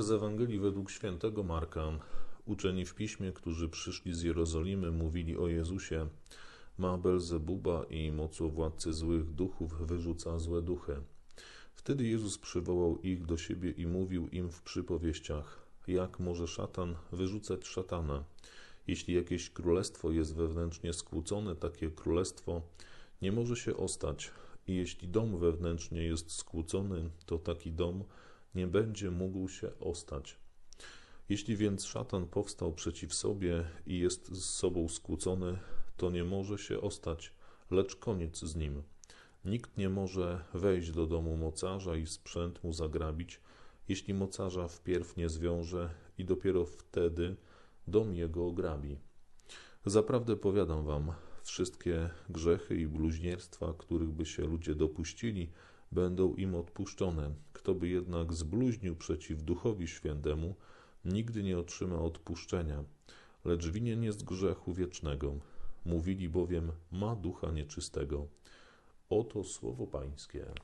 Z Ewangelii według świętego Marka. Uczeni w piśmie, którzy przyszli z Jerozolimy, mówili o Jezusie. Ma Belzebuba i mocowładcy złych duchów wyrzuca złe duchy. Wtedy Jezus przywołał ich do siebie i mówił im w przypowieściach: Jak może szatan wyrzucać szatana? Jeśli jakieś królestwo jest wewnętrznie skłócone, takie królestwo nie może się ostać. I jeśli dom wewnętrznie jest skłócony, to taki dom nie będzie mógł się ostać. Jeśli więc szatan powstał przeciw sobie i jest z sobą skłócony, to nie może się ostać, lecz koniec z nim. Nikt nie może wejść do domu mocarza i sprzęt mu zagrabić, jeśli mocarza wpierw nie zwiąże i dopiero wtedy dom jego ograbi. Zaprawdę powiadam wam, wszystkie grzechy i bluźnierstwa, których by się ludzie dopuścili, będą im odpuszczone. Kto by jednak zbluźnił przeciw Duchowi Świętemu, nigdy nie otrzyma odpuszczenia, lecz winien jest grzechu wiecznego. Mówili bowiem, ma ducha nieczystego. Oto słowo Pańskie.